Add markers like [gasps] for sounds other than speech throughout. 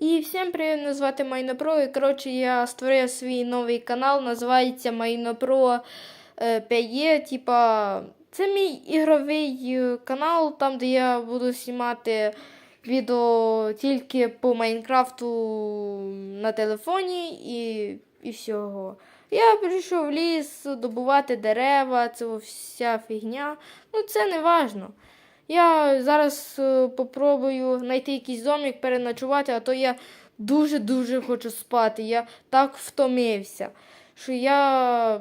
І всім привіт, мене звати Майнопро. І коротше, я створив свій новий канал, називається Майнопро 5 Типа, це мій ігровий е, канал, там, де я буду знімати відео тільки по Майнкрафту на телефоні і, і всього. Я прийшов в ліс добувати дерева, це вся фігня. Ну, це не важно. Я зараз е, попробую знайти якийсь домик, переночувати, а то я дуже-дуже хочу спати. Я так втомився, що я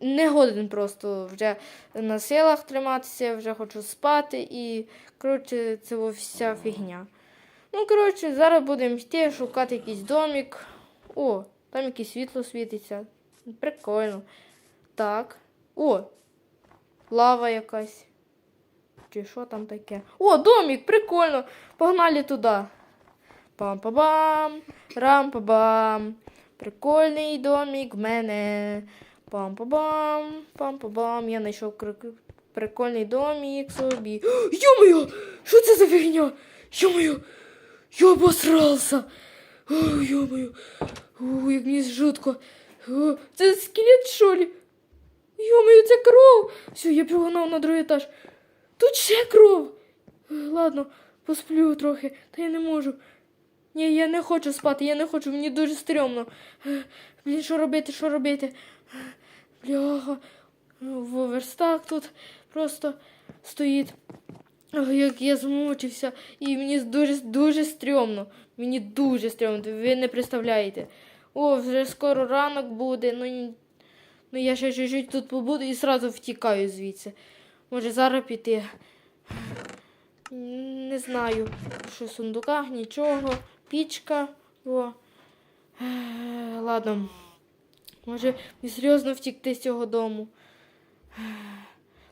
не годен просто вже на силах триматися, вже хочу спати і, коротше, це вся фігня. Ну, коротше, зараз будемо йти шукати якийсь домик. О, там якесь світло світиться. Прикольно. Так. О, лава якась. Чи що там таке? О, домик, прикольно. Погнали туди. Пам-па-бам, рам-па-бам. Прикольний домик в мене. Пам-па-бам, пам-па-бам. Я знайшов прикольний домик собі. [gasps] Йо-моє! Що це за фігня? Йо-моє! Я обосрався! Йо-моє! Як мені жутко. Це скелет, що ли? Йо-моє, це кров! Все, я погнав на другий етаж. Тут ще кров. Ладно, посплю трохи, та я не можу. Ні, я не хочу спати, я не хочу, мені дуже стрьомно. Блін, що робити, що робити? Бляха, в верстак тут просто стоїть. Як я змучився, і мені дуже дуже стрьомно. Мені дуже стрьомно, ви не представляєте. О, вже скоро ранок буде, ну, ну я ще чуть-чуть тут побуду і зразу втікаю звідси. Може зараз піти. Не знаю, що в сундуках, нічого. Пічка. О. Ладно. Може, мені серйозно втікти з цього дому.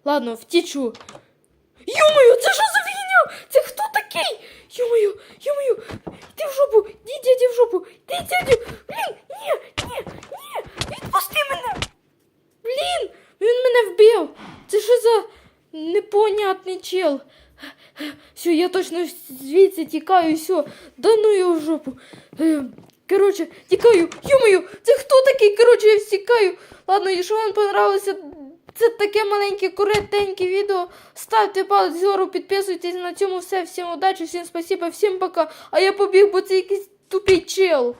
Ладно, втічу. Йомою, це що за фігня? Це хто такий? Йомою, йомою, йди в жопу, йди, дядя, в жопу, йди, дядю. Блін, ні, відпусти мене. Блін, він мене вбив. Це що за непонятний чел? Все, я точно звідси тікаю, все, да ну його в жопу. Коротше, тікаю, йомою, це хто такий? Коротше, я втікаю. Ладно, якщо вам понравилося це таке маленьке, коротеньке відео, ставте палець вгору, підписуйтесь на цьому все. Всім удачі, всім спасибо, всім пока. А я побіг, бо це якийсь тупий чел.